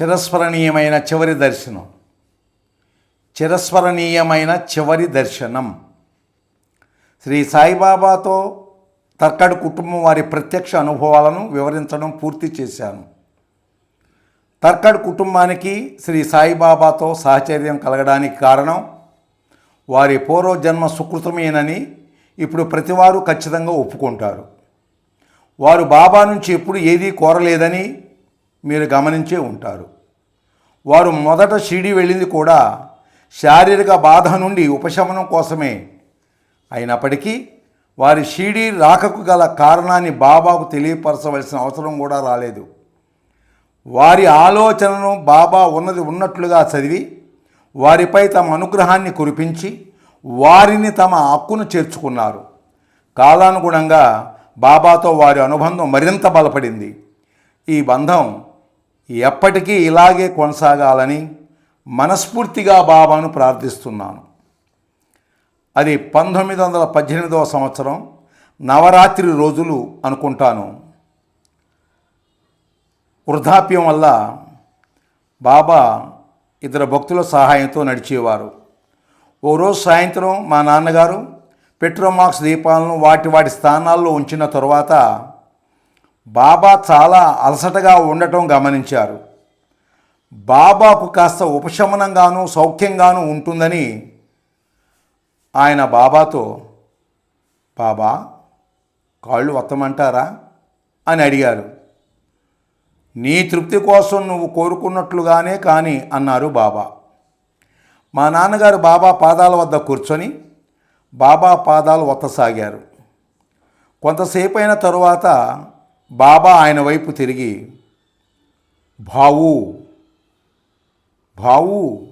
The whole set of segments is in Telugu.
చిరస్మరణీయమైన చివరి దర్శనం. చిరస్మరణీయమైన చివరి దర్శనం. శ్రీ సాయిబాబాతో తర్కడ్ కుటుంబం వారి ప్రత్యక్ష అనుభవాలను వివరించడం పూర్తి చేశాను. తర్కడ్ కుటుంబానికి శ్రీ సాయిబాబాతో సాహచర్యం కలగడానికి కారణం వారి పూర్వజన్మ సుకృతమేనని ఇప్పుడు ప్రతివారు ఖచ్చితంగా ఒప్పుకుంటారు. వారు బాబా నుంచి ఎప్పుడు ఏదీ కోరలేదని మీరు గమనించే ఉంటారు. వారు మొదట షిరిడి వెళ్ళింది కూడా శారీరక బాధ నుండి ఉపశమనం కోసమే. అయినప్పటికీ వారి షిరిడి రాకకు గల కారణాన్ని బాబాకు తెలియపరచవలసిన అవసరం కూడా రాలేదు. వారి ఆలోచనను బాబా ఉన్నది ఉన్నట్లుగా చదివి వారిపై తమ అనుగ్రహాన్ని కురిపించి వారిని తమ హక్కును చేర్చుకున్నారు. కాలానుగుణంగా బాబాతో వారి అనుబంధం మరింత బలపడింది. ఈ బంధం ఎప్పటికీ ఇలాగే కొనసాగాలని మనస్ఫూర్తిగా బాబాను ప్రార్థిస్తున్నాను. అది పంతొమ్మిది వందల పద్దెనిమిదవ సంవత్సరం నవరాత్రి రోజులు అనుకుంటాను. వృద్ధాప్యం వల్ల బాబా ఇద్దరు భక్తుల సహాయంతో నడిచేవారు. ఓ రోజు సాయంత్రం మా నాన్నగారు పెట్రోమాక్స్ దీపాలను వాటి వాటి స్థానాల్లో ఉంచిన తరువాత బాబా చాలా అలసటగా ఉండటం గమనించారు. బాబాకు కాస్త ఉపశమనంగాను సౌఖ్యంగాను ఉంటుందని ఆయన బాబాతో బాబా కాళ్ళు వత్తమంటారా? అని అడిగారు. నీ తృప్తి కోసం నువ్వు కోరుకున్నట్లుగానే కానీ అన్నారు బాబా. మా నాన్నగారు బాబా పాదాల వద్ద కూర్చొని బాబా పాదాలు వత్తసాగారు. కొంతసేపు అయిన తరువాత బాబా ఆయన వైపు తిరిగి బావు బావు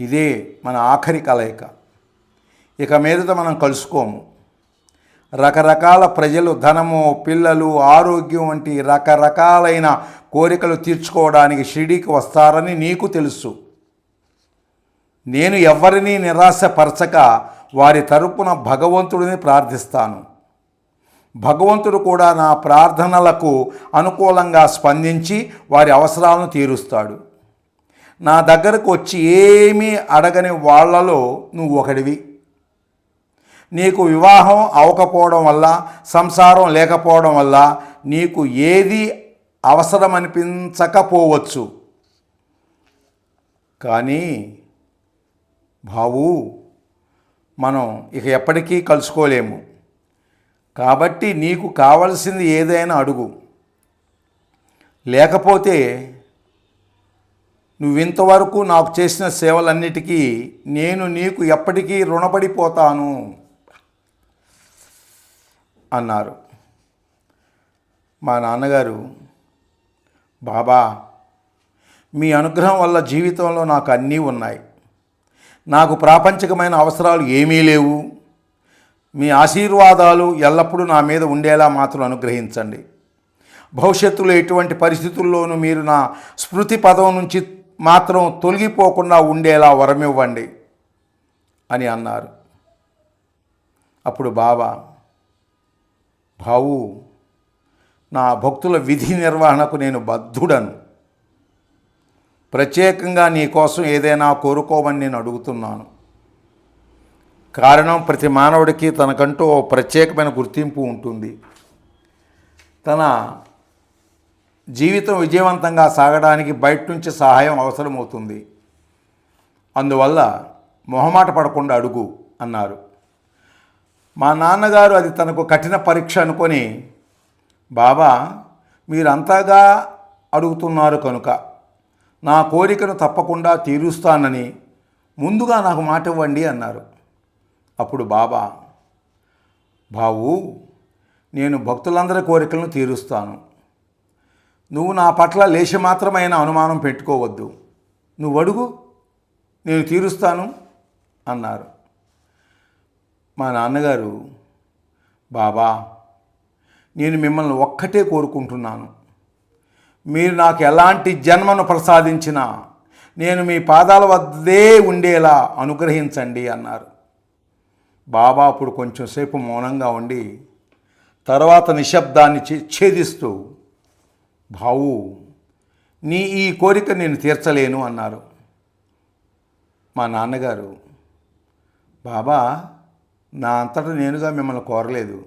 ఇదే మన ఆఖరి కలయిక. ఇక మీదట మనం కలుసుకోము. రకరకాల ప్రజలు ధనము పిల్లలు ఆరోగ్యం వంటి రకరకాలైన కోరికలు తీర్చుకోవడానికి షిరిడీకి వస్తారని నీకు తెలుసు. నేను ఎవరినీ నిరాశపరచక వారి తరపున భగవంతుడిని ప్రార్థిస్తాను. భగవంతుడు కూడా నా ప్రార్థనలకు అనుకూలంగా స్పందించి వారి అవసరాలను తీరుస్తాడు. నా దగ్గరకు వచ్చి ఏమీ అడగని వాళ్ళలో నువ్వు ఒకడివి. నీకు వివాహం అవకపోవడం వల్ల సంసారం లేకపోవడం వల్ల నీకు ఏది అవసరమనిపించకపోవచ్చు. కానీ బావు మనం ఇక ఎప్పటికీ కలుసుకోలేము. కాబట్టి నీకు కావలసింది ఏదైనా అడుగు. లేకపోతే నువ్వింతవరకు నాకు చేసిన సేవలన్నిటికీ నేను నీకు ఎప్పటికీ రుణపడిపోతాను అన్నారు. మా నాన్నగారు బాబా మీ అనుగ్రహం వల్ల జీవితంలో నాకు అన్నీ ఉన్నాయి. నాకు ప్రాపంచికమైన అవసరాలు ఏమీ లేవు. మీ ఆశీర్వాదాలు ఎల్లప్పుడూ నా మీద ఉండేలా మాత్రం అనుగ్రహించండి. భవిష్యత్తులో ఎటువంటి పరిస్థితుల్లోనూ మీరు నా స్మృతి పదం నుంచి మాత్రం తొలగిపోకుండా ఉండేలా వరమివ్వండి అని అన్నారు. అప్పుడు బాబా బావు నా భక్తుల విధి నిర్వహణకు నేను బద్ధుడను. ప్రత్యేకంగా నీ కోసం ఏదైనా కోరుకోమని నేను అడుగుతున్నాను. కారణం ప్రతి మానవుడికి తనకంటూ ఓ ప్రత్యేకమైన గుర్తింపు ఉంటుంది. తన జీవితం విజయవంతంగా సాగడానికి బయట నుంచి సహాయం అవసరమవుతుంది. అందువల్ల మొహమాట పడకుండా అడుగు అన్నారు. మా నాన్నగారు అది తనకు కఠిన పరీక్ష అనుకొని బాబా మీరంతగా అడుగుతున్నారు కనుక నా కోరికను తప్పకుండా తీరుస్తానని ముందుగా నాకు మాట ఇవ్వండి అన్నారు. అప్పుడు బాబా బావు నేను భక్తులందరి కోరికలను తీరుస్తాను. నువ్వు నా పట్ల లేశమాత్రమైన అనుమానం పెట్టుకోవద్దు. నువ్వు అడుగు నేను తీరుస్తాను అన్నారు. మా నాన్నగారు బాబా నేను మిమ్మల్ని ఒక్కటే కోరుకుంటున్నాను. మీరు నాకు ఎలాంటి జన్మను ప్రసాదించినా నేను మీ పాదాల వద్దే ఉండేలా అనుగ్రహించండి అన్నారు. బాబా అప్పుడు కొంచెం సేపు మౌనంగా ఉండి తర్వాత నిశ్శబ్దాన్ని ఛేదిస్తూ బావు నీ ఈ కోరిక నేను తీర్చలేను అన్నారు. మా నాన్నగారు బాబా నా అంతటా నేనుగా మిమ్మల్ని కోరలేదు.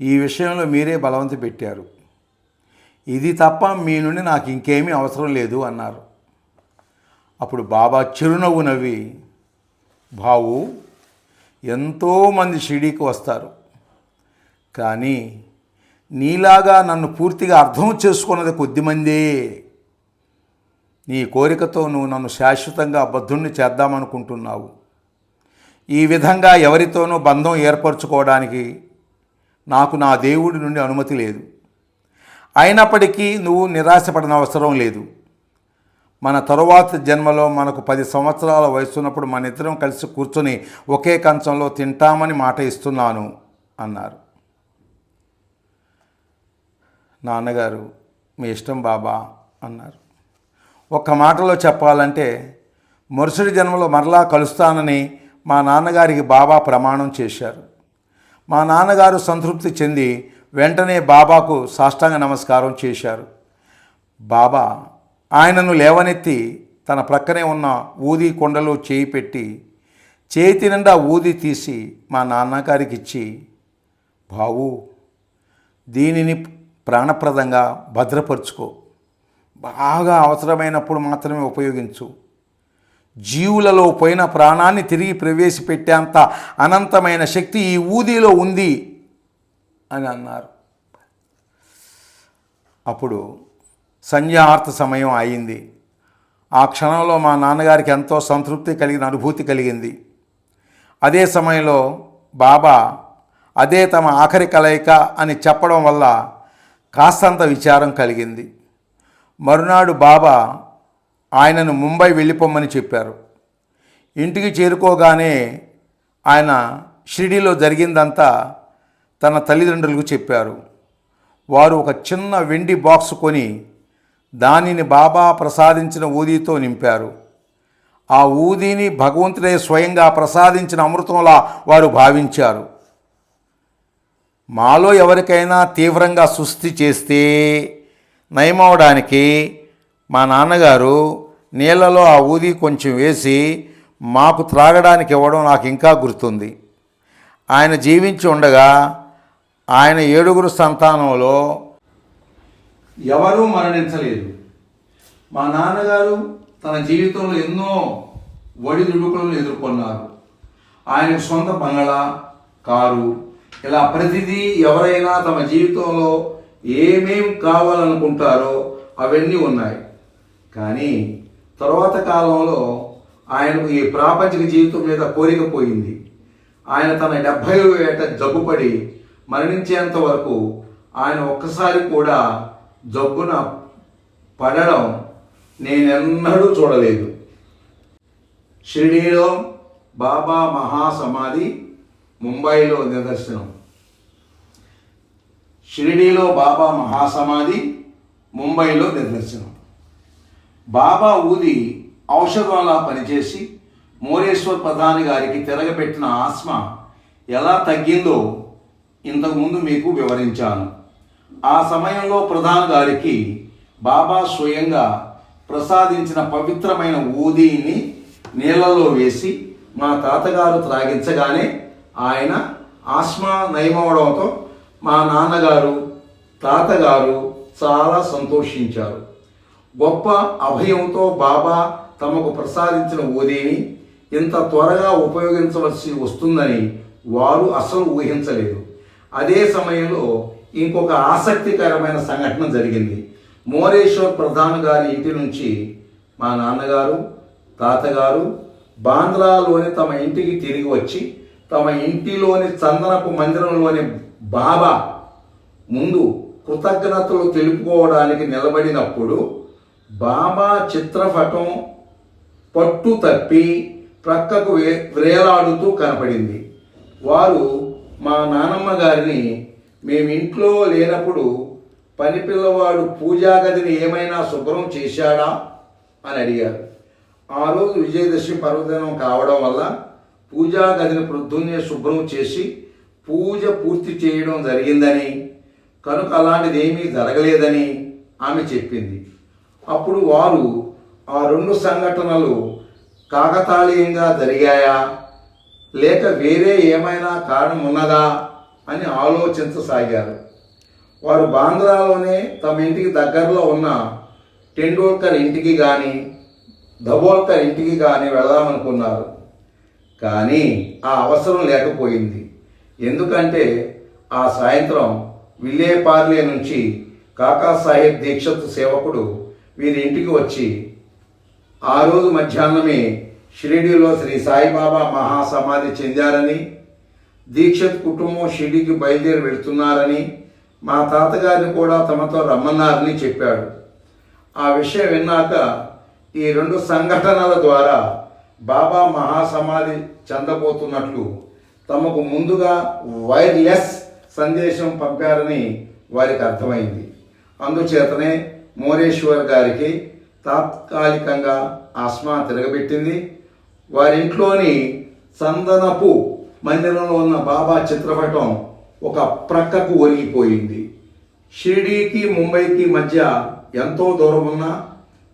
ఈ విషయంలో మీరే బలవంత పెట్టారు. ఇది తప్ప మీ నుండి నాకు ఇంకేమీ అవసరం లేదు అన్నారు. అప్పుడు బాబా చిరునవ్వు నవ్వి బావు ఎంతోమంది షిడీకి వస్తారు. కానీ నీలాగా నన్ను పూర్తిగా అర్థం చేసుకున్నది కొద్దిమందే. నీ కోరికతో నువ్వు నన్ను శాశ్వతంగా బద్ధుణ్ణి చేద్దామనుకుంటున్నావు. ఈ విధంగా ఎవరితోనూ బంధం ఏర్పరచుకోవడానికి నాకు నా దేవుడి నుండి అనుమతి లేదు. అయినప్పటికీ నువ్వు నిరాశపడిన అవసరం లేదు. మన తరువాత జన్మలో మనకు పది సంవత్సరాల వయసున్నప్పుడు మన ఇద్దరం కలిసి కూర్చొని ఒకే కంచంలో తింటామని మాట ఇస్తున్నాను అన్నారు. నాన్నగారు మీ ఇష్టం బాబా అన్నారు. ఒక్క మాటలో చెప్పాలంటే మరుసటి జన్మలో మరలా కలుస్తానని మా నాన్నగారికి బాబా ప్రమాణం చేశారు. మా నాన్నగారు సంతృప్తి చెంది వెంటనే బాబాకు సాష్టాంగ నమస్కారం చేశారు. బాబా ఆయనను లేవనెత్తి తన ప్రక్కనే ఉన్న ఊది కొండలో చేయి పెట్టి చేతి నిండా ఊది తీసి మా నాన్నగారికి ఇచ్చి బావు దీనిని ప్రాణప్రదంగా భద్రపరుచుకో. బాగా అవసరమైనప్పుడు మాత్రమే ఉపయోగించు. జీవులలో పోయిన ప్రాణాన్ని తిరిగి ప్రవేశపెట్టేంత అనంతమైన శక్తి ఈ ఊదిలో ఉంది అని అన్నారు. అప్పుడు సంధ్యాహార్త సమయం అయింది ఆ క్షణంలో మా నాన్నగారికి ఎంతో సంతృప్తి కలిగిన అనుభూతి కలిగింది. అదే సమయంలో బాబా అదే తమ ఆఖరి కలయిక అని చెప్పడం వల్ల కాస్తంత విచారం కలిగింది. మరునాడు బాబా ఆయనను ముంబై వెళ్ళిపోమ్మని చెప్పారు. ఇంటికి చేరుకోగానే ఆయన షిరిడీలో జరిగిందంతా తన తల్లిదండ్రులకు చెప్పారు. వారు ఒక చిన్న వెండి బాక్స్ కొని దానిని బాబా ప్రసాదించిన ఊదితో నింపారు. ఆ ఊదిని భగవంతుడే స్వయంగా ప్రసాదించిన అమృతంలా వారు భావించారు. మాలో ఎవరికైనా తీవ్రంగా సుస్థి చేస్తే నయమవడానికి మా నాన్నగారు నీళ్ళలో ఆ ఊది కొంచెం వేసి మాకు త్రాగడానికి ఇవ్వడం నాకు ఇంకా గుర్తుంది. ఆయన జీవించి ఉండగా ఆయన ఏడుగురు సంతానంలో ఎవరూ మరణించలేదు. మా నాన్నగారు తన జీవితంలో ఎన్నో ఒడిదుడుకులను ఎదుర్కొన్నారు. ఆయనకు సొంత బంగళా కారు ఇలా ప్రతిదీ ఎవరైనా తమ జీవితంలో ఏమేం కావాలనుకుంటారో అవన్నీ ఉన్నాయి. కానీ తరువాత కాలంలో ఆయనకు ఈ ప్రాపంచిక జీవితం మీద కోరిక పోయింది. ఆయన తన డెబ్భై ఏట జబ్బుపడి మరణించేంత వరకు ఆయన ఒక్కసారి కూడా జబ్బున పడడం నేనెన్నడూ చూడలేదు. షిరిడీలో బాబా మహాసమాధి ముంబైలో నిదర్శనం. షిరిడీలో బాబా మహాసమాధి ముంబైలో నిదర్శనం. బాబా ఊది ఔషధంలా పనిచేసి మోరేశ్వర్ ప్రధాని గారికి తిరగబెట్టిన ఆస్మ ఎలా తగ్గిందో ఇంతకుముందు మీకు వివరించాను. ఆ సమయంలో ప్రధాన గారికి బాబా స్వయంగా ప్రసాదించిన పవిత్రమైన ఊదీని నీళ్ళలో వేసి మా తాతగారు త్రాగించగానే ఆయన ఆస్మా నయమవడంతో మా నాన్నగారు తాతగారు చాలా సంతోషించారు. గొప్ప అభయంతో బాబా తమకు ప్రసాదించిన ఊదీని ఇంత త్వరగా ఉపయోగించవలసి వస్తుందని వారు అసలు ఊహించలేదు. అదే సమయంలో ఇంకొక ఆసక్తికరమైన సంఘటన జరిగింది. మోరేశ్వర్ ప్రధాన్ గారి ఇంటి నుంచి మా నాన్నగారు తాతగారు బాంద్రాలోని తమ ఇంటికి తిరిగి వచ్చి తమ ఇంటిలోని చందనపు మందిరంలోని బాబా ముందు కృతజ్ఞతలు తెలుపుకోవడానికి నిలబడినప్పుడు బాబా చిత్రపటం పట్టు తప్పి ప్రక్కకు వే వ్రేలాడుతూ కనపడింది. వారు మా నానమ్మ గారిని మేము ఇంట్లో లేనప్పుడు పని పిల్లవాడు పూజా గదిని ఏమైనా శుభ్రం చేశాడా? అని అడిగారు. ఆ రోజు విజయదశమి పర్వదినం కావడం వల్ల పూజా గదిని ప్రొద్దున్నే శుభ్రం చేసి పూజ పూర్తి చేయడం జరిగిందని కనుక అలాంటిది ఏమీ జరగలేదని ఆమె చెప్పింది. అప్పుడు వారు ఆ రెండు సంఘటనలు కాకతాళీయంగా జరిగాయా? లేక వేరే ఏమైనా కారణం ఉన్నదా అని ఆలోచించసాగారు. వారు బాంద్రాలోనే తమ ఇంటికి దగ్గరలో ఉన్న టెండూల్కర్ ఇంటికి కానీ ధబోల్కర్ ఇంటికి కానీ వెళదామనుకున్నారు. కానీ ఆ అవసరం లేకపోయింది. ఎందుకంటే ఆ సాయంత్రం విల్లేపార్లే నుంచి కాకా సాహెబ్ దీక్షత్ సేవకుడు వీరి ఇంటికి వచ్చి ఆ రోజు మధ్యాహ్నమే షిరిడీలో శ్రీ సాయిబాబా మహాసమాధి చెందారని దీక్షత్ కుటుంబం షిడికి బయలుదేరి వెళుతున్నారని మా తాతగారిని కూడా తమతో రమ్మన్నారని చెప్పాడు. ఆ విషయం విన్నాక ఈ రెండు సంఘటనల ద్వారా బాబా మహాసమాధి చెందబోతున్నట్లు తమకు ముందుగా వైర్లెస్ సందేశం పంపారని వారికి అర్థమైంది. అందుచేతనే మోరేశ్వర్ గారికి తాత్కాలికంగా ఆస్మా తిరగబెట్టింది. వారింట్లోని చందనపు మందిరంలో ఉన్న బాబా చిత్రపటం ఒక ప్రక్కకు ఒరిగిపోయింది. షిరిడీకి ముంబైకి మధ్య ఎంతో దూరం ఉన్నా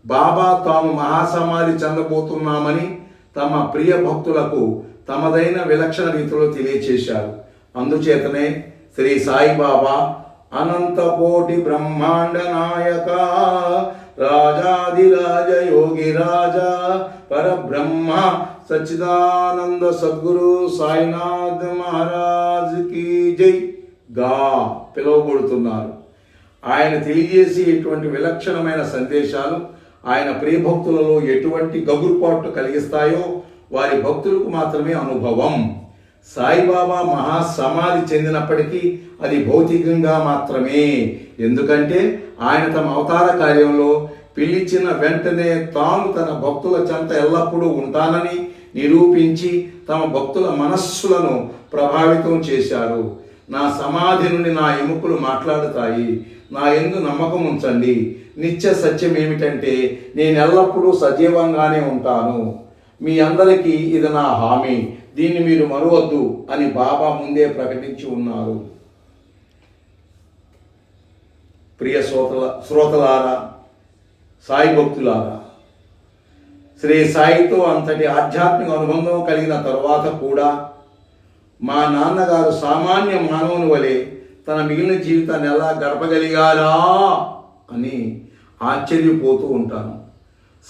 బాబా తాము మహాసమాధి చెందబోతున్నామని తమ ప్రియ భక్తులకు తమదైన విలక్షణ రీతిలో తెలియచేశారు. అందుచేతనే శ్రీ సాయిబాబా అనంతకోటి బ్రహ్మాండ నాయక రాజాదిరాజ యోగి రాజా పరబ్రహ్మ సచ్చిదానంద సద్గురు సాయినాథ్ మహారాజ్కి జై గా పిలువబడుతున్నారు. ఆయన తెలియజేసి ఎటువంటి విలక్షణమైన సందేశాలు ఆయన ప్రియభక్తులలో ఎటువంటి గగురుపాట్లు కలిగిస్తాయో వారి భక్తులకు మాత్రమే అనుభవం. సాయిబాబా మహా సమాధి చెందినప్పటికీ అది భౌతికంగా మాత్రమే. ఎందుకంటే ఆయన తమ అవతార కార్యంలో పిలిచిన వెంటనే తాను తన భక్తుల చెంత ఎల్లప్పుడూ ఉంటానని నిరూపించి తమ భక్తుల మనస్సులను ప్రభావితం చేశారు నా సమాధి నుండి నా ఎముకలు మాట్లాడుతాయి. నా ఎందు నమ్మకం ఉంచండి. నిత్య సత్యం ఏమిటంటే నేను ఎల్లప్పుడూ సజీవంగానే ఉంటాను. మీ అందరికీ ఇది నా హామీ. దీన్ని మీరు మరవద్దు అని బాబా ముందే ప్రకటించి ఉన్నారు. ప్రియ శ్రోతల శ్రోతలారా సాయి భక్తులారా శ్రీ సాయితో అంతటి ఆధ్యాత్మిక అనుబంధం కలిగిన తరువాత కూడా మా నాన్నగారు సామాన్య మానవుని వలె తన మిగిలిన జీవితాన్ని ఎలా గడపగలిగారా అని ఆశ్చర్యపోతూ ఉంటాను.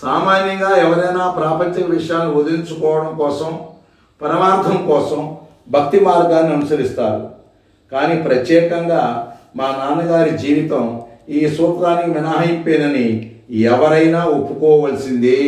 సామాన్యంగా ఎవరైనా ప్రాపంచిక విషయాలు వదిలించుకోవడం కోసం పరమార్థం కోసం భక్తి మార్గాన్ని అనుసరిస్తారు. కానీ ప్రత్యేకంగా మా నాన్నగారి జీవితం ఈ సూత్రానికి మినహాయింపేనని ఎవరైనా ఒప్పుకోవలసిందే.